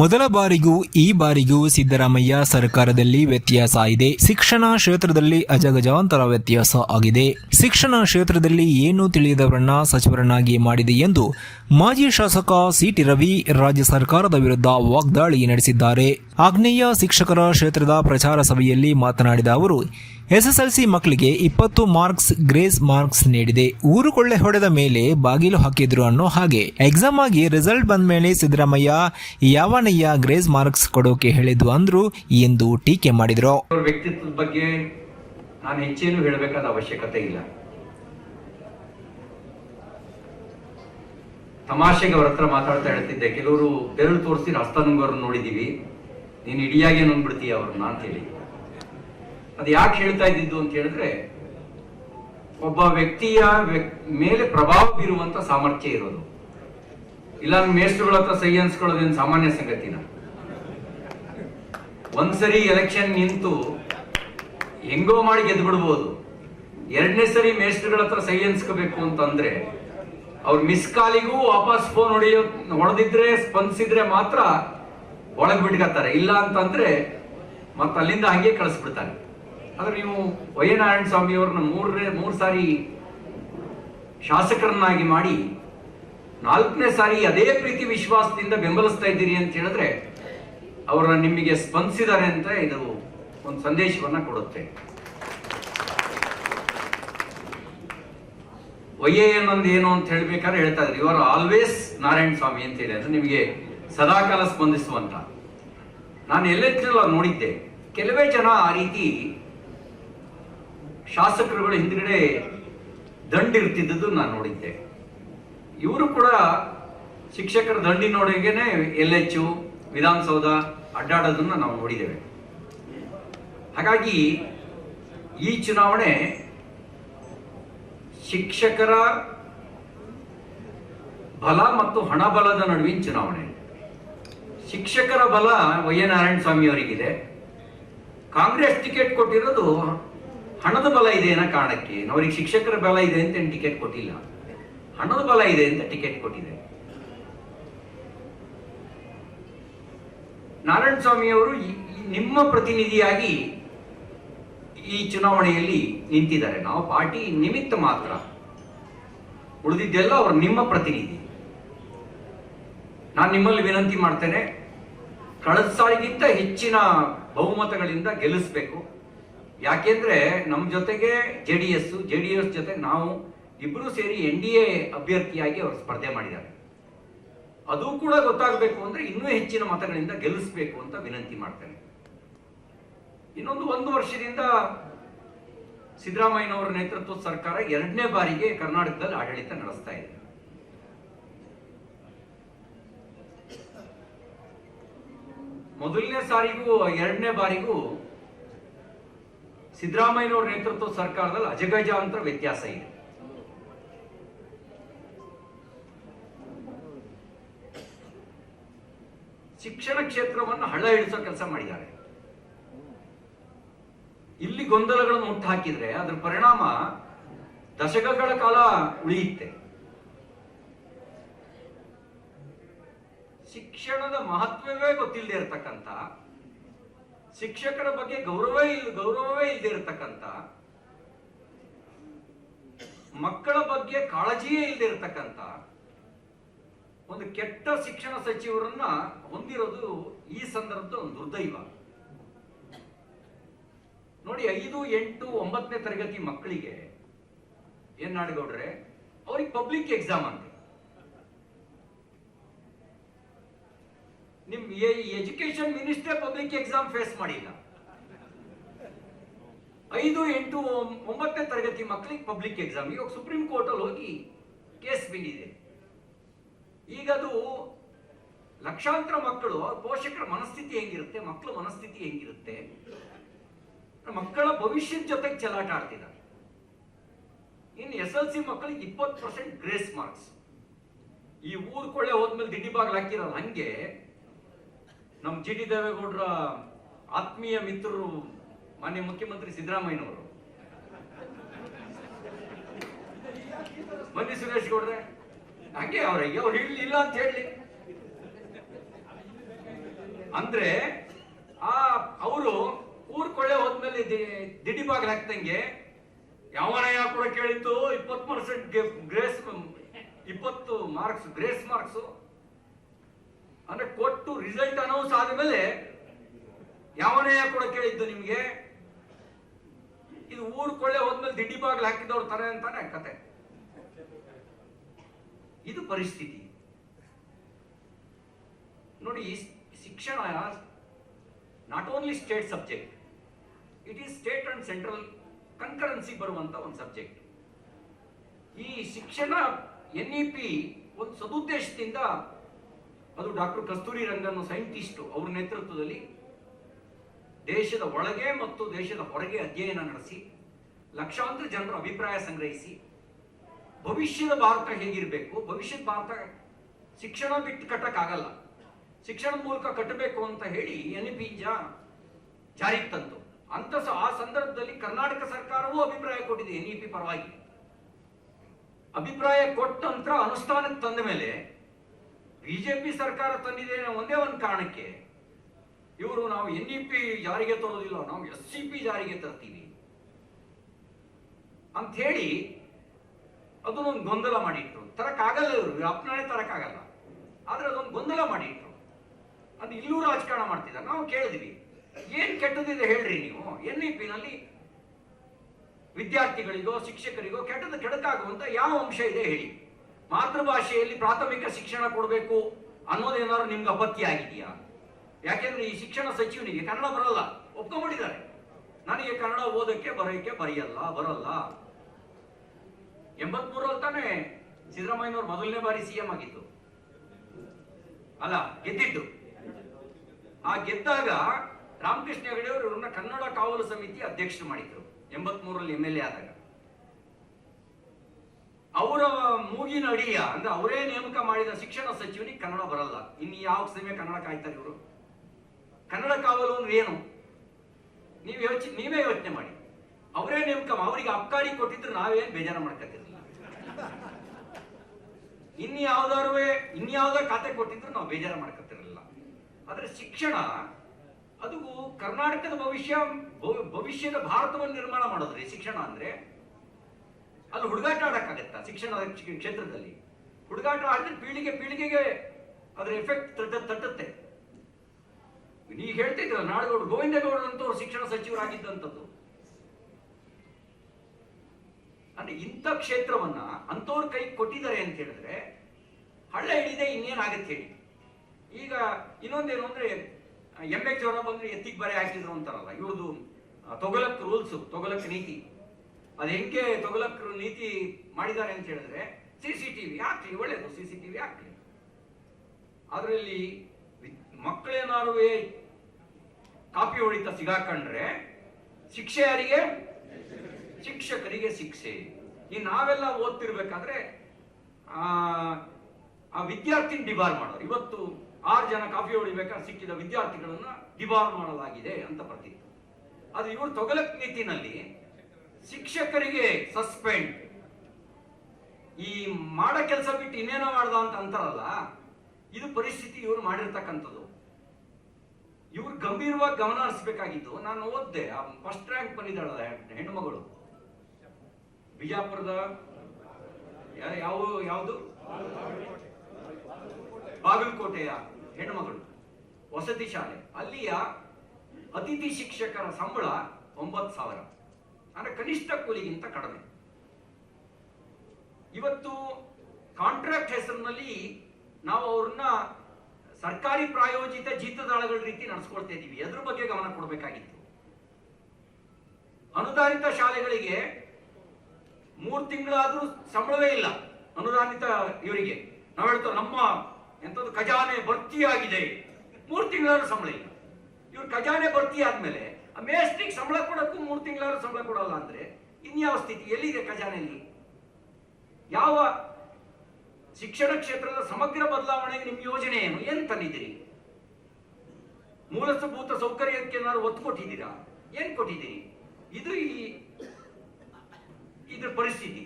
ಮೊದಲ ಬಾರಿಗೂ ಈ ಬಾರಿಗೂ ಸಿದ್ದರಾಮಯ್ಯ ಸರ್ಕಾರದಲ್ಲಿ ವ್ಯತ್ಯಾಸ ಇದೆ. ಶಿಕ್ಷಣ ಕ್ಷೇತ್ರದಲ್ಲಿ ಅಜಗಜಾಂತರ ವ್ಯತ್ಯಾಸ ಆಗಿದೆ. ಶಿಕ್ಷಣ ಕ್ಷೇತ್ರದಲ್ಲಿ ಏನು ತಿಳಿಯದವರನ್ನ ಸಚಿವರನ್ನಾಗಿ ಮಾಡಿದೆ ಎಂದು ಮಾಜಿ ಶಾಸಕ ಸಿಟಿ ರವಿ ರಾಜ್ಯ ಸರ್ಕಾರದ ವಿರುದ್ಧ ವಾಗ್ದಾಳಿ ನಡೆಸಿದ್ದಾರೆ. ಆಗ್ನೇಯ ಶಿಕ್ಷಕರ ಕ್ಷೇತ್ರದ ಪ್ರಚಾರ ಸಭೆಯಲ್ಲಿ ಮಾತನಾಡಿದ ಅವರು ಎಸ್ಎಸ್ಎಲ್ಸಿ ಮಕ್ಕಳಿಗೆ ಇಪ್ಪತ್ತು ಮಾರ್ಕ್ಸ್, ಗ್ರೇಸ್ ಮಾರ್ಕ್ಸ್ ನೀಡಿದೆ. ಊರು ಕೊಳ್ಳೆ ಹೊಡೆದ ಮೇಲೆ ಬಾಗಿಲು ಹಾಕಿದ್ರು ಅನ್ನೋ ಹಾಗೆ. ಎಕ್ಸಾಮ್ ಆಗಿ ರಿಸಲ್ಟ್ ಬಂದ ಮೇಲೆ ಸಿದ್ದರಾಮಯ್ಯ, ಯಾವನಯ್ಯ ಗ್ರೇಸ್ ಮಾರ್ಕ್ಸ್ ಕೊಡೋಕೆ ಹೇಳಿದ್ರು ಅಂದ್ರು ಎಂದು ಟೀಕೆ ಮಾಡಿದ್ರು. ವ್ಯಕ್ತಿತ್ವದ ಬಗ್ಗೆ ನಾನು ಹೆಚ್ಚೇನು ಹೇಳಬೇಕಾದ ಅವಶ್ಯಕತೆ ಇಲ್ಲ. ತಮಾಷೆಗೆ ಅವ್ರ ಹತ್ರ ಮಾತಾಡ್ತಾ ಹೇಳ್ತಿದ್ದೆ. ಕೆಲವರು ಬೆರಳು ತೋರಿಸಿ ನುಂಗೋರನ್ನ ನೋಡಿದೀವಿ. ನೀನು ಇಡಿಯಾಗಿ ನುಂಗ್ಬಿಡ್ತೀಯ ಅವ್ರನ್ನ ಅಂತ ಹೇಳಿ. ಅದು ಯಾಕೆ ಹೇಳ್ತಾ ಇದ್ದಿದ್ದು ಅಂತ ಹೇಳಿದ್ರೆ, ಒಬ್ಬ ವ್ಯಕ್ತಿಯ ವ್ಯಕ್- ಮೇಲೆ ಪ್ರಭಾವ ಬೀರುವಂತ ಸಾಮರ್ಥ್ಯ ಇರೋದು. ಇಲ್ಲ ಮೇಸ್ಟ್ರುಗಳ ಹತ್ರ ಸಹಿ ಅನ್ಸ್ಕೊಳ್ಳೋದೇನು ಸಾಮಾನ್ಯ ಸಂಗತಿನ? ಒಂದ್ಸರಿ ಎಲೆಕ್ಷನ್ ನಿಂತು ಹೆಂಗೋ ಮಾಡಿ ಗೆದ್ದು ಬಿಡ್ಬೋದು ಎರಡನೇ ಸರಿ ಮೇಸ್ಟ್ರುಗಳ ಹತ್ರ ಸಹಿ ಅನ್ಸ್ಕೋಬೇಕು ಅಂತಂದ್ರೆ, ಅವ್ರ ಮಿಸ್ ಕಾಲಿಗೂ ವಾಪಸ್ ಫೋನ್ ಹೊಡೆಯೋ, ಹೊಡೆದಿದ್ರೆ, ಸ್ಪಂದಿಸಿದ್ರೆ ಮಾತ್ರ ಒಳಗ್ ಬಿಟ್ಕತ್ತಾರೆ. ಇಲ್ಲ ಅಂತಂದ್ರೆ ಮತ್ತೆ ಅಲ್ಲಿಂದ ಹಂಗೆ ಕಳಿಸ್ಬಿಡ್ತಾರೆ. ಆದ್ರೆ ನೀವು ವೈ ನಾರಾಯಣ ಸ್ವಾಮಿ ಅವ್ರನ್ನ ಮೂರನೇ, ಮೂರು ಸಾರಿ ಶಾಸಕರನ್ನಾಗಿ ಮಾಡಿ ನಾಲ್ಕನೇ ಸಾರಿ ಅದೇ ಪ್ರೀತಿ ವಿಶ್ವಾಸದಿಂದ ಬೆಂಬಲಿಸ್ತಾ ಇದ್ದೀರಿ ಅಂತ ಹೇಳಿದ್ರೆ ಅವರ ನಿಮಗೆ ಸ್ಪಂದಿಸಿದ್ದಾರೆ ಅಂತ ಇದು ಒಂದು ಸಂದೇಶವನ್ನ ಕೊಡುತ್ತೆ. ಒಯ್ಯೆ ಅನ್ನೊಂದು ಏನು ಅಂತ ಹೇಳ್ಬೇಕಾದ್ರೆ ಹೇಳ್ತಾ ಇದ್ರು ಇವರು ಆಲ್ವೇಸ್ ನಾರಾಯಣ ಸ್ವಾಮಿ ಅಂತ ಹೇಳಿ. ಅಂದ್ರೆ ನಿಮಗೆ ಸದಾಕಾಲ ಸ್ಪಂದಿಸುವಂತ. ನಾನು ಎಲ್ಲೆಲ್ಲ ನೋಡಿದ್ದೆ. ಕೆಲವೇ ಜನ ಆ ರೀತಿ ಶಾಸಕರುಗಳ ಹಿಂದ್ಗಡೆ ದಂಡಿರ್ತಿದ್ದದ್ದು ನಾನು ನೋಡಿದ್ದೆ. ಇವರು ಕೂಡ ಶಿಕ್ಷಕರ ದಂಡಿ ನೋಡಿಗೆನೆ ಎಲ್ ಎಚ್ ವಿಧಾನಸೌಧ ಅಡ್ಡಾಡೋದನ್ನ ನಾವು ನೋಡಿದ್ದೇವೆ. ಹಾಗಾಗಿ ಈ ಚುನಾವಣೆ ಶಿಕ್ಷಕರ ಬಲ ಮತ್ತು ಹಣಬಲದ ನಡುವಿನ ಚುನಾವಣೆ. ಶಿಕ್ಷಕರ ಬಲ ವೈ ಎ ನಾರಾಯಣ ಸ್ವಾಮಿ ಅವರಿಗಿದೆ. ಕಾಂಗ್ರೆಸ್ ಟಿಕೆಟ್ ಕೊಟ್ಟಿರೋದು ಹಣದ ಬಲ ಇದೆ ಅನ್ನೋ ಕಾರಣಕ್ಕೆ ಅವರಿಗೆ ಶಿಕ್ಷಕರ ಬಲ ಇದೆ ಅಂತ ಏನು ಟಿಕೆಟ್ ಕೊಟ್ಟಿಲ್ಲ. ಹಣದ ಬಲ ಇದೆ ಅಂತ ಟಿಕೆಟ್ ಕೊಟ್ಟಿದೆ. ನಾರಾಯಣ ಸ್ವಾಮಿ ಅವರು ನಿಮ್ಮ ಪ್ರತಿನಿಧಿಯಾಗಿ ಈ ಚುನಾವಣೆಯಲ್ಲಿ ನಿಂತಿದ್ದಾರೆ. ನಾವು ಪಾರ್ಟಿ ನಿಮಿತ್ತ ಮಾತ್ರ ಉಳಿದಿದ್ದೆಲ್ಲ ಅವರು ನಿಮ್ಮ ಪ್ರತಿನಿಧಿ. ನಾನು ನಿಮ್ಮಲ್ಲಿ ವಿನಂತಿ ಮಾಡ್ತೇನೆ, ಕಳೆದ ಸಾರಿಗಿಂತ ಹೆಚ್ಚಿನ ಬಹುಮತಗಳಿಂದ ಗೆಲ್ಲಿಸ್ಬೇಕು. ಯಾಕೆಂದ್ರೆ ನಮ್ಮ ಜೊತೆಗೆ J D S, J D S ಜೊತೆ ನಾವು ಇಬ್ರು ಸೇರಿ ಎನ್ ಡಿ ಎ ಅಭ್ಯರ್ಥಿಯಾಗಿ ಅವರು ಸ್ಪರ್ಧೆ ಮಾಡಿದ್ದಾರೆ. ಅದು ಕೂಡ ಗೊತ್ತಾಗಬೇಕು ಅಂದ್ರೆ ಇನ್ನೂ ಹೆಚ್ಚಿನ ಮತಗಳಿಂದ ಗೆಲ್ಲಿಸಬೇಕು ಅಂತ ವಿನಂತಿ ಮಾಡ್ತೇನೆ. ಇನ್ನೊಂದು ಒಂದು ವರ್ಷದಿಂದ ಸಿದ್ದರಾಮಯ್ಯನವರ ನೇತೃತ್ವದ ಸರ್ಕಾರ ಎರಡನೇ ಬಾರಿಗೆ ಕರ್ನಾಟಕದಲ್ಲಿ ಆಡಳಿತ ನಡೆಸ್ತಾ ಇದೆ. ಮೊದಲನೇ ಸಾರಿಗೂ ಎರಡನೇ ಬಾರಿಗೂ ಸಿದ್ದರಾಮಯ್ಯನವರ ನೇತೃತ್ವದ ಸರ್ಕಾರದಲ್ಲಿ ಅಜಗಜಾಂತರ ವ್ಯತ್ಯಾಸ ಇದೆ. ಶಿಕ್ಷಣ ಕ್ಷೇತ್ರವನ್ನು ಹಳ್ಳ ಹಿಡಿಸೋ ಕೆಲಸ ಮಾಡಿದ್ದಾರೆ. ಇಲ್ಲಿ ಗೊಂದಲಗಳನ್ನು ಹುಟ್ಟು ಹಾಕಿದ್ರೆ ಅದರ ಪರಿಣಾಮ ದಶಕಗಳ ಕಾಲ ಉಳಿಯುತ್ತೆ. ಶಿಕ್ಷಣದ ಮಹತ್ವವೇ ಗೊತ್ತಿಲ್ಲದೆ ಇರತಕ್ಕಂತ ಶಿಕ್ಷಕರ ಬಗ್ಗೆ ಗೌರವ ಇಲ್ಲ ಗೌರವವೇ ಇಲ್ಲದೆ ಇರತಕ್ಕಂತ, ಮಕ್ಕಳ ಬಗ್ಗೆ ಕಾಳಜಿಯೇ ಇಲ್ಲದೆ ಇರತಕ್ಕಂತ ಒಂದು ಕೆಟ್ಟ ಶಿಕ್ಷಣ ಸಚಿವರನ್ನ ಹೊಂದಿರೋದು ಈ ಸಂದರ್ಭದ ಒಂದು ದುರ್ದೈವ. ನೋಡಿ, ಐದು, ಎಂಟು, ಒಂಬತ್ತನೇ ತರಗತಿ ಮಕ್ಕಳಿಗೆ ಏನ್ ನಾಡಗೌಡ್ರೆ, ಅವ್ರಿಗೆ ಪಬ್ಲಿಕ್ ಎಕ್ಸಾಮ್ ಅಂತೆ. ನಿಮ್ education minister public exam face ಮಾಡಿಲ್ಲ. ಐದು ಎಂಟು ಒಂಬತ್ತನೇ ತರಗತಿ ಮಕ್ಕಳಿಗೆ ಪಬ್ಲಿಕ್ ಎಕ್ಸಾಮ್ ಇವಾಗ ಸುಪ್ರೀಂ ಕೋರ್ಟ್ ಅಲ್ಲಿ ಹೋಗಿ ಕೇಸ್ ಬಿದ್ದಿದೆ. ಈಗ ಅದು ಲಕ್ಷಾಂತರ ಮಕ್ಕಳು, ಪೋಷಕರ ಮನಸ್ಥಿತಿ ಹೆಂಗಿರುತ್ತೆ ಮಕ್ಕಳ ಮನಸ್ಥಿತಿ ಹೆಂಗಿರುತ್ತೆ, ಮಕ್ಕಳ ಭವಿಷ್ಯದ ಜೊತೆಗೆ ಚಲಾಟ ಆಡ್ತಿದ್ದಾರೆ. ಇನ್ನು ಎಸ್ ಎಲ್ ಸಿ ಮಕ್ಕಳಿಗೆ ಇಪ್ಪತ್ತು ಪರ್ಸೆಂಟ್ ಗ್ರೇಸ್ ಮಾರ್ಕ್ಸ್ ಈ ಊರ್ ಕೊಳ್ಳೆ ಹೋದ್ಮೇಲೆ ದಿಡ್ಡಿ ಬಾಗ್ಲು ಹಾಕಿರಲ್ಲ, ಹಂಗೆ ನಮ್ಮ ಜಿ ಡಿ ದೇವೇಗೌಡರ ಆತ್ಮೀಯ ಮಿತ್ರರು ಮಾನ್ಯ ಮುಖ್ಯಮಂತ್ರಿ ಸಿದ್ದರಾಮಯ್ಯನವರು. ಬನ್ನಿ ಸುರೇಶ್ ಗೌಡ್ರೆ. ಹಂಗೆ ಅವ್ರಿಗೆ ಅವ್ರು ಇಲ್ಲ ಅಂತ ಹೇಳಿ. ಅಂದ್ರೆ, ಆ, ಅವರು ಊರ್ ಕೊಳ್ಳೆ ಹೋದ್ಮೇಲೆ ದಿಡಿ ಬಾಗಿಲು ಹಾಕ್ದಂಗೆ ಯಾವನಯ್ಯ ಕೂಡ ಕೇಳಿತ್ತು ಇಪ್ಪತ್ತು ಪರ್ಸೆಂಟ್ ಗ್ರೇಸ್, ಇಪ್ಪತ್ತು ಮಾರ್ಕ್ಸ್, ಗ್ರೇಸ್ ಮಾರ್ಕ್ಸ್. ಅಂದ್ರೆ ಕೊಟ್ಟು ರಿಸಲ್ಟ್ ಅನೌನ್ಸ್ ಆದ್ಮೇಲೆ ಯಾವನೇ ಕೂಡ ಕೇಳಿದ್ದು ನಿಮ್ಗೆ, ಇದು ಊರ್ ಕೊಳ್ಳೆ ಹೋದ್ಮೇಲೆ ದಿಡ್ಡಿ ಬಾಗಿಲು ಹಾಕಿದವ್ರು ತರ ಅಂತಾನೆ ಕತೆ. ಇದು ಪರಿಸ್ಥಿತಿ. ನೋಡಿ ಶಿಕ್ಷಣ not only state subject it is state and central concurrency ಬರುವಂತ ಒಂದು ಸಬ್ಜೆಕ್ಟ್ ಈ ಶಿಕ್ಷಣ ಎನ್ ಇ ಪಿ ಒಂದು ಸದುದ್ದೇಶದಿಂದ ಅದು ಡಾಕ್ಟರ್ ಕಸ್ತೂರಿ ರಂಗನ್ ಸೈಂಟಿಸ್ಟ್, ಅವ್ರ ನೇತೃತ್ವದಲ್ಲಿ ದೇಶದ ಒಳಗೆ ಮತ್ತು ದೇಶದ ಹೊರಗೆ ಅಧ್ಯಯನ ನಡೆಸಿ, ಲಕ್ಷಾಂತರ ಜನರ ಅಭಿಪ್ರಾಯ ಸಂಗ್ರಹಿಸಿ, ಭವಿಷ್ಯದ ಭಾರತ ಹೇಗಿರಬೇಕು, ಭವಿಷ್ಯದ ಭಾರತ ಶಿಕ್ಷಣ ಬಿಟ್ಟು ಕಟ್ಟಕ್ಕಾಗಲ್ಲ. ಶಿಕ್ಷಣದ ಮೂಲಕ ಕಟ್ಟಬೇಕು ಅಂತ ಹೇಳಿ ಎನ್ ಪಿ ಜಾರಿಗೆ ತಂತು ಅಂತ ಆ ಸಂದರ್ಭದಲ್ಲಿ ಕರ್ನಾಟಕ ಸರ್ಕಾರವೂ ಅಭಿಪ್ರಾಯ ಕೊಟ್ಟಿದೆ ಎನ್ ಇ ಪಿ ಪರವಾಗಿ. ಅಭಿಪ್ರಾಯ ಕೊಟ್ಟ ನಂತರ ಅನುಷ್ಠಾನಕ್ಕೆ ತಂದ ಮೇಲೆ ಬಿಜೆಪಿ ಸರ್ಕಾರ ತಂದಿದೆ ಒಂದೇ ಒಂದು ಕಾರಣಕ್ಕೆ ಇವರು ನಾವು ಎನ್ ಇ ಪಿ ಜಾರಿಗೆ ತರೋದಿಲ್ಲ, ನಾವು ಎಸ್ ಸಿ ಪಿ ಜಾರಿಗೆ ತರ್ತೀವಿ. ಅಂತ ಹೇಳಿ ಅದನ್ನೊಂದು ಗೊಂದಲ ಮಾಡಿಟ್ರು. ತರಕ್ಕಾಗಲ್ಲ ಇವರು ಅಪ್ನಾಳೆ ತರಕ್ಕಾಗಲ್ಲ ಆದ್ರೆ ಅದೊಂದು ಗೊಂದಲ ಮಾಡಿಟ್ರು. ಅದು ಇಲ್ಲೂ ರಾಜಕಾರಣ ಮಾಡ್ತಿದ್ದಾರೆ. ನಾವು ಕೇಳಿದ್ವಿ, ಏನ್ ಕೆಟ್ಟದಿದೆ ಹೇಳ್ರಿ ನೀವು? ಎನ್ ಇ ನಲ್ಲಿ ವಿದ್ಯಾರ್ಥಿಗಳಿಗೋ, ಶಿಕ್ಷಕರಿಗೋ ಕೆಟ್ಟದ ಕೆಡಕಾಗುವಂತ ಯಾವ ಅಂಶ ಇದೆ ಹೇಳಿ. ಮಾತೃಭಾಷೆಯಲ್ಲಿ ಪ್ರಾಥಮಿಕ ಶಿಕ್ಷಣ ಕೊಡಬೇಕು ಅನ್ನೋದೇನಾದ್ರು ನಿಮ್ಗೆ ಅಪತ್ಯ ಆಗಿದೆಯಾ? ಯಾಕೆಂದ್ರೆ ಈ ಶಿಕ್ಷಣ ಸಚಿವನಿಗೆ ಕನ್ನಡ ಬರಲ್ಲ. ಒಪ್ಕೊಂಡ್ಬಿಟ್ಟಿದ್ದಾರೆ. ನನಗೆ ಕನ್ನಡ ಓದಕ್ಕೆ ಬರೋಕ್ಕೆ ಬರೆಯಲ್ಲ, ಬರಲ್ಲ. ಎಂಬತ್ಮೂರಲ್ಲಿ ತಾನೇ ಸಿದ್ದರಾಮಯ್ಯನವ್ರು ಮೊದಲನೇ ಬಾರಿ ಸಿಎಂ ಆಗಿತ್ತು ಅಲ್ಲ, ಗೆದ್ದಿದ್ದು. ಆ ಗೆದ್ದಾಗ ರಾಮಕೃಷ್ಣ ಹೆಗಡೆ ಅವರು ಇವ್ರನ್ನ ಕನ್ನಡ ಕಾವಲು ಸಮಿತಿ ಅಧ್ಯಕ್ಷರು ಮಾಡಿದ್ರು. ಎಂಬತ್ಮೂರಲ್ಲಿ ಎಂ ಎಲ್ ಎ ಆದಾಗ ಅವರ ಮೂಗಿನ ಅಡಿಯ, ಅಂದ್ರೆ ಅವರೇ ನೇಮಕ ಮಾಡಿದ ಶಿಕ್ಷಣ ಸಚಿವನಿಗೆ ಕನ್ನಡ ಬರಲ್ಲ. ಇನ್ನು ಯಾವ ಸಮಯ ಕನ್ನಡ ಕಾಯ್ತಾರೆ ಇವರು? ಕನ್ನಡ ಕಾವಲು ಅಂದ್ರೆ ಏನು? ನೀವು ಯೋಚನೆ ನೀವೇ ಯೋಚನೆ ಮಾಡಿ. ಅವರೇ ನೇಮಕ ಅವರಿಗೆ ಅಬ್ಕಾರಿ ಕೊಟ್ಟಿದ್ರು ನಾವೇನು ಬೇಜಾರು ಮಾಡ್ಕೊತಿರ್ಲಿಲ್ಲ ಇನ್ಯಾವ್ದಾರು ಇನ್ಯಾವ್ದಾರು ಖಾತೆ ಕೊಟ್ಟಿದ್ರು ನಾವು ಬೇಜಾರು ಮಾಡ್ಕೊತಿರಲಿಲ್ಲ ಆದ್ರೆ ಶಿಕ್ಷಣ, ಅದು ಕರ್ನಾಟಕದ ಭವಿಷ್ಯ, ಭವ- ಭವಿಷ್ಯದ ಭಾರತವನ್ನು ನಿರ್ಮಾಣ ಮಾಡೋದ್ರಿ. ಶಿಕ್ಷಣ ಅಂದ್ರೆ ಅಲ್ಲಿ ಹುಡುಗಾಟ ಆಡಕ್ಕಾಗತ್ತಾ? ಶಿಕ್ಷಣ ಕ್ಷೇತ್ರದಲ್ಲಿ. ಹುಡುಗಾಟ ಆಡಿದ್ರೆ ಪೀಳಿಗೆ ಪೀಳಿಗೆಗೆ ಅದರ ಎಫೆಕ್ಟ್ ತಟ್ಟ, ತಟ್ಟುತ್ತೆ. ನೀ ಹೇಳ್ತಿದ್ರ ನಾಡಗೌಡ ಗೋವಿಂದೇಗೌಡರು ಅಂತವ್ರು ಶಿಕ್ಷಣ ಸಚಿವರಾಗಿದ್ದಂಥದ್ದು. ಅಂದ್ರೆ ಇಂಥ ಕ್ಷೇತ್ರವನ್ನ ಅಂತವ್ರ ಕೈ ಕೊಟ್ಟಿದ್ದಾರೆ ಅಂತ ಹೇಳಿದ್ರೆ ಹಳ್ಳ ಹಿಡಿದೆ ಇನ್ನೇನಾಗತ್ತೆ ಹೇಳಿ? ಈಗ ಇನ್ನೊಂದೇನು ಅಂದ್ರೆ ಎಮ್ಮೆ ಜ್ವರ ಬಂದ್ರೆ ಎತ್ತಿಗೆ ಬರೆ ಹಾಕಿದ್ರು ಅಂತಾರಲ್ಲ ಇವ್ರದ್ದು ತೊಗಲಕ್ ರೂಲ್ಸ್ ತೊಗಲಕ್ ನೀತಿ. ಅದು ಹೆಂಗೆ ತೊಗಲಕ್ ನೀತಿ ಮಾಡಿದ್ದಾರೆ ಅಂತ ಹೇಳಿದ್ರೆ ಸಿ ಸಿ ಟಿವಿ ಹಾಕ್ಲಿ, ಒಳ್ಳೇದು ಸಿ ಸಿ ಟಿವಿ ಹಾಕ್ಲಿ. ಅದರಲ್ಲಿ ಮಕ್ಕಳೇನಾರು ಕಾಪಿ ಹೊಡಿತ ಸಿಗಾಕಂಡ್ರೆ ಶಿಕ್ಷೆ ಯಾರಿಗೆ? ಶಿಕ್ಷಕರಿಗೆ ಶಿಕ್ಷೆ. ಈ ನಾವೆಲ್ಲ ಓದ್ತಿರ್ಬೇಕಾದ್ರೆ ಆ ವಿದ್ಯಾರ್ಥಿನ ಡಿಬಾರ್ ಮಾಡೋರು. ಇವತ್ತು ಆರು ಜನ ಕಾಫಿ ಹೊಡಿಬೇಕಾದ್ರೆ ಸಿಕ್ಕಿದ ವಿದ್ಯಾರ್ಥಿಗಳನ್ನ ಡಿಬಾರ್ ಮಾಡಲಾಗಿದೆ ಅಂತ ಬರ್ತಿತ್ತು ಅದು ಇವರು ತೊಗಲಕ್ ನೀತಿನಲ್ಲಿ ಶಿಕ್ಷಕರಿಗೆ ಸಸ್ಪೆಂಡ್. ಈ ಮಾಡೋ ಕೆಲಸ ಬಿಟ್ಟು ಇನ್ನೇನೋ ಮಾಡ್ದ ಅಂತ ಅಂತಾರಲ್ಲ, ಇದು ಪರಿಸ್ಥಿತಿ ಇವರು ಮಾಡಿರ್ತಕ್ಕಂಥದ್ದು. ಇವ್ರು ಗಂಭೀರವಾಗಿ ಗಮನ ಹರಿಸ್ಬೇಕಾಗಿತ್ತು ನಾನು ಓದ್ದೆ ಫಸ್ಟ್ ರ್ಯಾಂಕ್ ಬಂದಿದ್ದಾಳ ಹೆಣ್ಣು ಮಗಳು ಬಿಜಾಪುರದ ಯಾವ, ಯಾವುದು? ಬಾಗಲಕೋಟೆಯ ಹೆಣ್ಣುಮಗಳು, ವಸತಿ ಶಾಲೆ. ಅಲ್ಲಿಯ ಅತಿಥಿ ಶಿಕ್ಷಕರ ಸಂಬಳ ಒಂಬತ್ತು ಸಾವಿರ. ಅಂದ್ರೆ ಕನಿಷ್ಠ ಕೂಲಿಗಿಂತ ಕಡಿಮೆ. ಇವತ್ತು ಕಾಂಟ್ರಾಕ್ಟ್ ಹೆಸರಿನಲ್ಲಿ ನಾವು ಅವ್ರನ್ನ ಸರ್ಕಾರಿ ಪ್ರಾಯೋಜಿತ ಜೀತದಾಳಗಳ ರೀತಿ ನಡೆಸ್ಕೊಳ್ತಾ ಇದ್ದೀವಿ. ಅದ್ರ ಬಗ್ಗೆ ಗಮನ ಕೊಡಬೇಕಾಗಿತ್ತು? ಅನುದಾನಿತ ಶಾಲೆಗಳಿಗೆ ಮೂರು ತಿಂಗಳಾದ್ರೂ ಸಂಬಳವೇ ಇಲ್ಲ ಅನುದಾನಿತ ಇವರಿಗೆ. ನಾವು ಹೇಳ್ತೇವೆ, ನಮ್ಮ ಎಂಥದ್ದು ಖಜಾನೆ ಭರ್ತಿಯಾಗಿದೆ. ಮೂರು ತಿಂಗಳಾದ್ರೂ ಸಂಬಳ ಇಲ್ಲ. ಇವ್ರ ಖಜಾನೆ ಭರ್ತಿ ಆದ್ಮೇಲೆ ಆ ಮೇಸ್ಟ್ರಿಗೆ ಸಂಬಳ ಕೊಡೋಕ್ಕೂ ಮೂರು ತಿಂಗಳಾದ್ರೂ ಸಂಬಳ ಕೊಡೋಲ್ಲ ಅಂದ್ರೆ ಇನ್ಯಾವ ಸ್ಥಿತಿ? ಎಲ್ಲಿದೆ ಖಜಾನೆಯಲ್ಲಿ ಯಾವ ಶಿಕ್ಷಣ ಕ್ಷೇತ್ರದ ಸಮಗ್ರ ಬದಲಾವಣೆಗೆ ನಿಮ್ಮ ಯೋಜನೆ ಏನು ಏನು ತಂದಿದ್ದೀರಿ? ಮೂಲಸಭೂತ ಸೌಕರ್ಯಕ್ಕೆ ಏನಾದ್ರು ಒತ್ತು ಕೊಟ್ಟಿದ್ದೀರಾ? ಏನು ಕೊಟ್ಟಿದ್ದೀರಿ? ಇದು ಈ ಇದ್ರ ಪರಿಸ್ಥಿತಿ.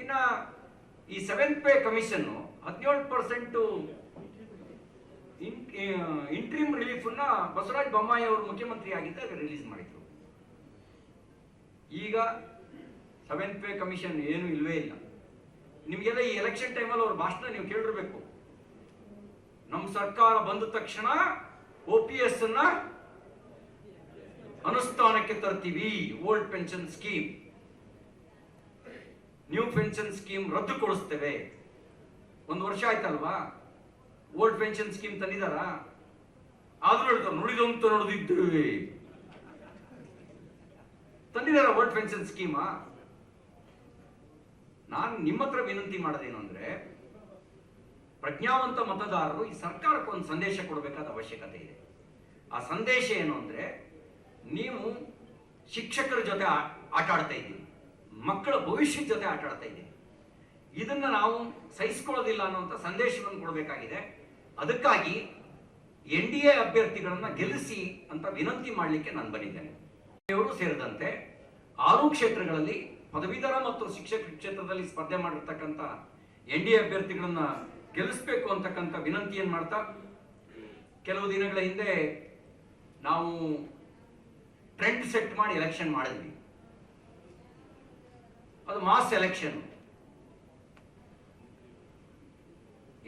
ಇನ್ನ ಈ ಸೆವೆಂತ್ ಪೇ ಕಮಿಷನ್ ಹದಿನೇಳು ಪರ್ಸೆಂಟ್ ಇಂಟ್ರೀಮ್ ಅನ್ನ ಬಸವರಾಜ್ ಬೊಮ್ಮಾಯಿ ಅವರು ಮುಖ್ಯಮಂತ್ರಿ ಆಗಿದ್ದಾಗ ರಿಲೀಸ್ ಮಾಡಿದ್ರು. ಈಗ ಸೆವೆಂತ್ ಪೇ ಕಮಿಷನ್ ಏನು ಇಲ್ವೇ ಇಲ್ಲ. ನಿಮಗೆಲ್ಲ ಈ ಎಲೆಕ್ಷನ್ ಟೈಮಲ್ಲಿ ಅವ್ರ ಭಾಷಣ ನೀವು ಕೇಳಿರ್ಬೇಕು. ನಮ್ಮ ಸರ್ಕಾರ ಬಂದ ತಕ್ಷಣ ಒ ಪಿ ಎಸ್ ಅನ್ನ ಅನುಷ್ಠಾನಕ್ಕೆ ತರ್ತೀವಿ old pension scheme new pension scheme ರದ್ದುಗೊಳಿಸ್ತೇವೆ. ಒಂದು ವರ್ಷ ಆಯ್ತಲ್ವಾ? ಓಲ್ಡ್ ಪೆನ್ಷನ್ ಸ್ಕೀಮ್ ತಂದಿದಾರ ಆದ್ರೂ ಹೇಳ್ತಾರೆ, ನುಡಿದಂತ ನೋಡಿದ್ದೇವೆ ತಂದಿದಾರ ವರ್ಲ್ಡ್ ಪೆನ್ಷನ್ ಸ್ಕೀಮಾ ನಾನು ನಿಮ್ಮ ಹತ್ರ ವಿನಂತಿ ಮಾಡೋದೇನು ಅಂದ್ರೆ, ಪ್ರಜ್ಞಾವಂತ ಮತದಾರರು ಈ ಸರ್ಕಾರಕ್ಕೆ ಒಂದು ಸಂದೇಶ ಕೊಡಬೇಕಾದ ಅವಶ್ಯಕತೆ ಇದೆ. ಆ ಸಂದೇಶ ಏನು ಅಂದ್ರೆ, ನೀವು ಶಿಕ್ಷಕರ ಜೊತೆ ಆಟ ಆಡ್ತಾ ಇದ್ದೀವಿ ಮಕ್ಕಳ ಭವಿಷ್ಯದ ಜೊತೆ ಆಟ ಆಡ್ತಾ ಇದ್ದೀವಿ ಇದನ್ನ ನಾವು ಸಹಿಸ್ಕೊಳ್ಳೋದಿಲ್ಲ ಅನ್ನುವಂಥ ಸಂದೇಶವನ್ನು ಕೊಡಬೇಕಾಗಿದೆ. ಅದಕ್ಕಾಗಿ ಎನ್ ಡಿ ಎ ಅಭ್ಯರ್ಥಿಗಳನ್ನ ಗೆಲ್ಲಿಸಿ ಅಂತ ವಿನಂತಿ ಮಾಡಲಿಕ್ಕೆ ನಾನು ಬಂದಿದ್ದೇನೆ. ಇವರು ಸೇರಿದಂತೆ ಆರು ಕ್ಷೇತ್ರಗಳಲ್ಲಿ ಪದವೀಧರ ಮತ್ತು ಶಿಕ್ಷಕ ಕ್ಷೇತ್ರದಲ್ಲಿ ಸ್ಪರ್ಧೆ ಮಾಡಿರ್ತಕ್ಕಂಥ ಎನ್ ಡಿ ಎ ಅಭ್ಯರ್ಥಿಗಳನ್ನ ಗೆಲ್ಲಿಸಬೇಕು ಅಂತಕ್ಕಂಥ ವಿನಂತಿಯನ್ನು ಮಾಡ್ತಾ, ಕೆಲವು ದಿನಗಳ ಹಿಂದೆ ನಾವು ಟ್ರೆಂಡ್ ಸೆಟ್ ಮಾಡಿ ಎಲೆಕ್ಷನ್ ಮಾಡಿದ್ವಿ. ಅದು ಮಾಸ್ ಎಲೆಕ್ಷನ್.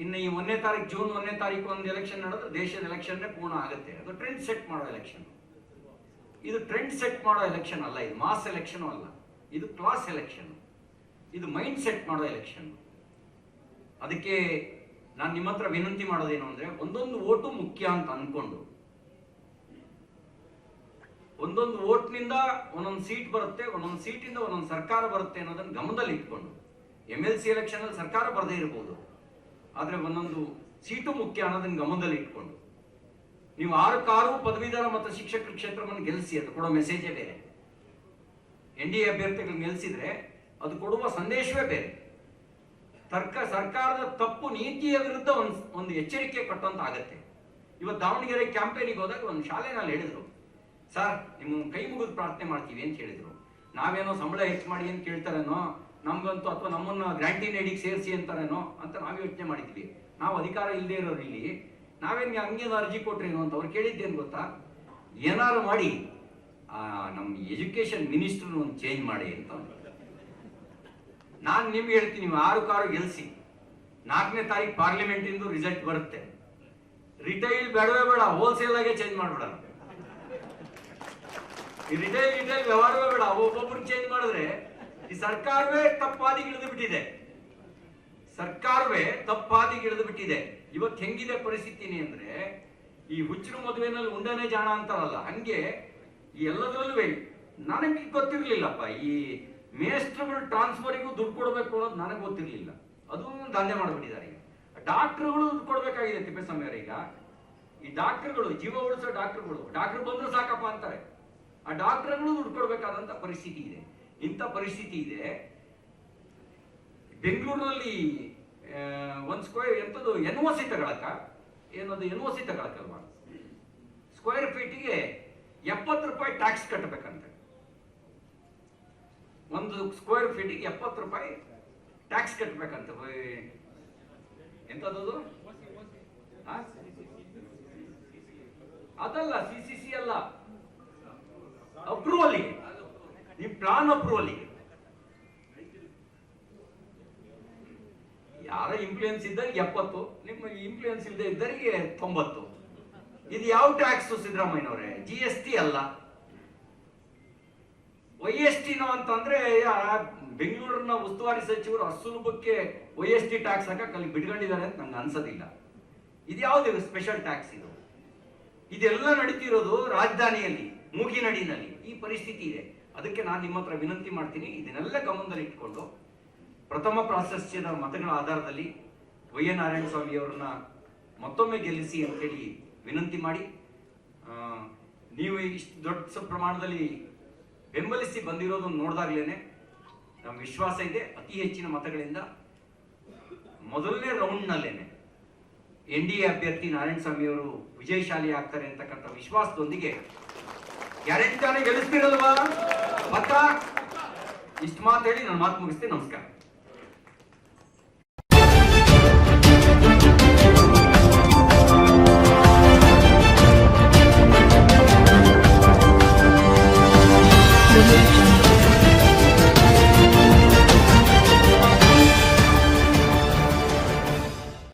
ಇನ್ನು ಈ ಒಂದನೇ ತಾರೀಕು, ಜೂನ್ ಒಂದನೇ ತಾರೀಕು ಒಂದು ಎಲೆಕ್ಷನ್ ನಡೆದ್ರೆ ದೇಶದ ಎಲೆಕ್ಷನ್ನೇ ಪೂರ್ಣ ಆಗುತ್ತೆ. ಅದು ಟ್ರೆಂಡ್ ಸೆಟ್ ಮಾಡೋ ಎಲೆಕ್ಷನ್ ಇದು ಟ್ರೆಂಡ್ ಸೆಟ್ ಮಾಡೋ ಎಲೆಕ್ಷನ್ ಅಲ್ಲ, ಇದು ಮಾಸ್ ಎಲೆಕ್ಷನ್ ಅಲ್ಲ. ಇದು ಕ್ಲಾಸ್ ಎಲೆಕ್ಷನ್ ಇದು ಮೈಂಡ್ ಸೆಟ್ ಮಾಡೋ ಎಲೆಕ್ಷನ್ ಅದಕ್ಕೆ ನಾನು ನಿಮ್ಮ ಹತ್ರ ವಿನಂತಿ ಮಾಡೋದೇನು ಅಂದ್ರೆ, ಒಂದೊಂದು ಓಟು ಮುಖ್ಯ ಅಂತ ಅಂದ್ಕೊಂಡು ಒಂದೊಂದು ಓಟ್ನಿಂದ ಒಂದೊಂದು ಸೀಟ್ ಬರುತ್ತೆ, ಒಂದೊಂದು ಸೀಟಿಂದ ಒಂದೊಂದು ಸರ್ಕಾರ ಬರುತ್ತೆ ಅನ್ನೋದನ್ನ ಗಮನದಲ್ಲಿ ಇಟ್ಕೊಂಡು ಎಂ ಎಲ್ ಸಿ ಎಲೆಕ್ಷನ್ ಅಲ್ಲಿ ಸರ್ಕಾರ ಬರದೇ ಇರಬಹುದು ಆದ್ರೆ ಒಂದೊಂದು ಸೀಟು ಮುಖ್ಯ ಅನ್ನೋದನ್ನ ಗಮನದಲ್ಲಿ ಇಟ್ಕೊಂಡು. ನೀವು ಆರು ಕಾರು ಪದವೀಧರ ಮತ್ತು ಶಿಕ್ಷಕರ ಕ್ಷೇತ್ರವನ್ನು ಗೆಲ್ಲಿಸಿ, ಅದು ಕೊಡೋ ಮೆಸೇಜೇ ಬೇರೆ. ಎನ್ ಡಿ ಎ ಅಭ್ಯರ್ಥಿಗಳು ಗೆಲ್ಲಿಸಿದ್ರೆ ಅದು ಕೊಡುವ ಸಂದೇಶವೇ ಬೇರೆ. ತರ್ಕ, ಸರ್ಕಾರದ ತಪ್ಪು ನೀತಿಯ ವಿರುದ್ಧ ಒಂದು ಒಂದು ಎಚ್ಚರಿಕೆ ಕೊಟ್ಟಂತ ಆಗತ್ತೆ. ಇವತ್ತು ದಾವಣಗೆರೆ ಕ್ಯಾಂಪೇನಿಗೆ ಹೋದಾಗ ಒಂದು ಶಾಲೆನಲ್ಲಿ ಹೇಳಿದರು, ಸರ್ ನಿಮ್ಮ ಕೈ ಮುಗಿದು ಪ್ರಾರ್ಥನೆ ಮಾಡ್ತೀವಿ ಅಂತ ಹೇಳಿದರು. ನಾವೇನೋ ಸಂಬಳ ಹೆಚ್ಚು ಮಾಡಿ ಅಂತ ಕೇಳ್ತಾರೇನೋ ನಮ್ಗಂತೂ ಅಥವಾ ನಮ್ಮನ್ನ ಗ್ರ್ಯಾಂಟಿನ ಐಡಿಗೆ ಸೇರಿಸಿ ಅಂತಾರೇನೋ ಅಂತ ನಾವು ಯೋಚನೆ ಮಾಡಿದ್ವಿ. ನಾವು ಅಧಿಕಾರ ಇಲ್ಲದೆ ಇರೋರು ಇಲ್ಲಿ. ನಾವೇನು ಹಂಗೇನು ಅರ್ಜಿ ಕೊಟ್ರೇನು ಅಂತ ಅವ್ರು ಕೇಳಿದ್ದೇನು ಗೊತ್ತಾ? ಏನಾರು ಮಾಡಿ ನಮ್ಮ ಎಜುಕೇಶನ್ ಮಿನಿಸ್ಟರ್ ಒಂದು ಚೇಂಜ್ ಮಾಡಿ ಅಂತ. ನಾನು ನಿಮ್ಗೆ ಹೇಳ್ತೀನಿ, ನೀವು ಆರು ಕಾರು ಗೆಲ್ಸಿ. ನಾಲ್ಕನೇ ತಾರೀಕು ಪಾರ್ಲಿಮೆಂಟ್ ಇಂದು ರಿಸಲ್ಟ್ ಬರುತ್ತೆ. ರಿಟೈಲ್ ಬೇಡವೇ ಬೇಡ, ಹೋಲ್ಸೇಲ್ ಆಗೇ ಚೇಂಜ್ ಮಾಡ್ಬೇಡ ರಿಟೈಲ್ ರಿಟೈಲ್ ವ್ಯವಹಾರವೇ ಬೇಡ, ಒಬ್ಬೊಬ್ರು ಚೇಂಜ್ ಮಾಡಿದ್ರೆ ಈ ಸರ್ಕಾರವೇ ತಪ್ಪಾದಿಗೆ ಇಳಿದು ಬಿಟ್ಟಿದೆ ಸರ್ಕಾರವೇ ತಪ್ಪಾದಿಗೆ ಇಳಿದು ಬಿಟ್ಟಿದೆ ಇವತ್ತು ಹೆಂಗಿದೆ ಪರಿಸ್ಥಿತಿ ಅಂದ್ರೆ, ಈ ಹುಚ್ಚಿನ ಮದುವೆನಲ್ಲಿ ಉಂಡನೆ ಜಾಣ ಅಂತಾರಲ್ಲ, ಹಂಗೆ ಈ ಎಲ್ಲದರಲ್ಲೂ ನನಗೆ ಗೊತ್ತಿರ್ಲಿಲ್ಲಪ್ಪ. ಈ ಮೇಸ್ಟ್ರುಗಳು ಟ್ರಾನ್ಸ್ಫರಿಗೂ ದುಡ್ಡು ಕೊಡಬೇಕು ಅನ್ನೋದು ನನಗೆ ಗೊತ್ತಿರಲಿಲ್ಲ. ಅದು ದಂಧೆ ಮಾಡಿಬಿಟ್ಟಿದ್ದಾರೆ ಈಗ. ಡಾಕ್ಟರ್ಗಳು ದುಡ್ಡು ಕೊಡಬೇಕಾಗಿದೆ ಈಗ. ಈ ಡಾಕ್ಟರ್ಗಳು, ಜೀವ ಉಳಿಸೋ ಡಾಕ್ಟರ್ಗಳು, ಡಾಕ್ಟರ್ ಬಂದ್ರೆ ಸಾಕಪ್ಪ ಅಂತಾರೆ. ಆ ಡಾಕ್ಟರ್ಗಳು ದುಡ್ಡು ಕೊಡಬೇಕಾದಂಥ ಪರಿಸ್ಥಿತಿ ಇದೆ. ಇಂಥ ಪರಿಸ್ಥಿತಿ ಇದೆ. ಬೆಂಗಳೂರಿನಲ್ಲಿ ಒಂದು ಸ್ಕ್ವೇರ್ ಎಂಥದ್ದು ಎನ್ ಒ ಸಿ ತಗೊಳಕ ಏನದು ಎನ್ ಒ ಸಿ ತಗೊಳಕಲ್ವಾ ಸ್ಕ್ವೇರ್ ಫೀಟಿಗೆ ಎಪ್ಪತ್ತು ರೂಪಾಯಿ ಟ್ಯಾಕ್ಸ್ ಕಟ್ಟಬೇಕಂತೆ ಒಂದು ಸ್ಕ್ವೇರ್ ಫೀಟಿಗೆ ಎಪ್ಪತ್ತು ರೂಪಾಯಿ ಟ್ಯಾಕ್ಸ್ ಕಟ್ಟಬೇಕಂತೆ ಎಂಥದ್ದು? ಅದಲ್ಲ ಸಿ ಸಿ ಸಿ ಅಲ್ಲ. ಅಪ್ರೂವಲ್ಗೆ ನಿಮ್ ಪ್ಲಾನ್ ಅಪ್ರೂವಲ್ಗೆ ಯಾರ ಇನ್ಫ್ಲೂಯೆನ್ಸ್ ಇದ್ದರಿಗೆ ಎಪ್ಪತ್ತು, ನಿಮ್ಮ ಇನ್ಫ್ಲೂಯೆನ್ಸ್ ಇಲ್ಲದೆ ಇದ್ದರಿಗೆ ತೊಂಬತ್ತು. ಇದು ಯಾವ ಟ್ಯಾಕ್ಸ್ ಸಿದ್ದರಾಮಯ್ಯನವರೇ? ಜಿ ಎಸ್ ಟಿ ಅಲ್ಲ. ವೈ ಎಸ್ ಟಿನೋ ಅಂತಂದ್ರೆ ಬೆಂಗಳೂರಿನ ಉಸ್ತುವಾರಿ ಸಚಿವರು ಅಸುಲಭಕ್ಕೆ ವೈ ಎಸ್ ಟಿ ಟ್ಯಾಕ್ಸ್ ಹಾಕಕ್ಕೆ ಅಲ್ಲಿ ಬಿಟ್ಕೊಂಡಿದ್ದಾರೆ ಅಂತ ನಂಗೆ ಅನ್ಸೋದಿಲ್ಲ. ಇದು ಯಾವ್ದು ಸ್ಪೆಷಲ್ ಟ್ಯಾಕ್ಸ್ ಇದು? ಇದೆಲ್ಲ ನಡೀತಿರೋದು ರಾಜಧಾನಿಯಲ್ಲಿ, ಮೂಗಿನಡಿನಲ್ಲಿ. ಈ ಪರಿಸ್ಥಿತಿ ಇದೆ. ಅದಕ್ಕೆ ನಾನು ನಿಮ್ಮ ಹತ್ರ ವಿನಂತಿ ಮಾಡ್ತೀನಿ, ಇದನ್ನೆಲ್ಲ ಗಮನದಲ್ಲಿ ಇಟ್ಕೊಂಡು ಪ್ರಥಮ ಪ್ರಾಶಸ್ತ್ಯದ ಮತಗಳ ಆಧಾರದಲ್ಲಿ ವೈ ಎ ನಾರಾಯಣ ಸ್ವಾಮಿ ಅವರನ್ನ ಮತ್ತೊಮ್ಮೆ ಗೆಲ್ಲಿಸಿ ಅಂತೇಳಿ ವಿನಂತಿ ಮಾಡಿ ನೀವು ಇಷ್ಟು ದೊಡ್ಡ ಪ್ರಮಾಣದಲ್ಲಿ ಬೆಂಬಲಿಸಿ ಬಂದಿರೋದನ್ನು ನೋಡಿದಾಗ್ಲೇನೆ ನಮ್ಮ ವಿಶ್ವಾಸ ಇದೆ, ಅತಿ ಹೆಚ್ಚಿನ ಮತಗಳಿಂದ ಮೊದಲನೇ ರೌಂಡ್ನಲ್ಲೇನೆ ಎನ್ ಡಿ ಎ ಅಭ್ಯರ್ಥಿ ನಾರಾಯಣ ಸ್ವಾಮಿ ಅವರು ವಿಜಯಶಾಲಿ ಆಗ್ತಾರೆ ಅಂತಕ್ಕಂಥ ವಿಶ್ವಾಸದೊಂದಿಗೆ ಗ್ಯಾರಂಟಿಯಾನೆ ಗೆಲ್ಲಿಸ್ತಿರಲ್ವಾ? ಪಕ್ಕ ಇಷ್ಟು ಮಾತು ಹೇಳಿ ನಾನು ಮಾತು ಮುಗಿಸ್ತೀನಿ ನಮಸ್ಕಾರ.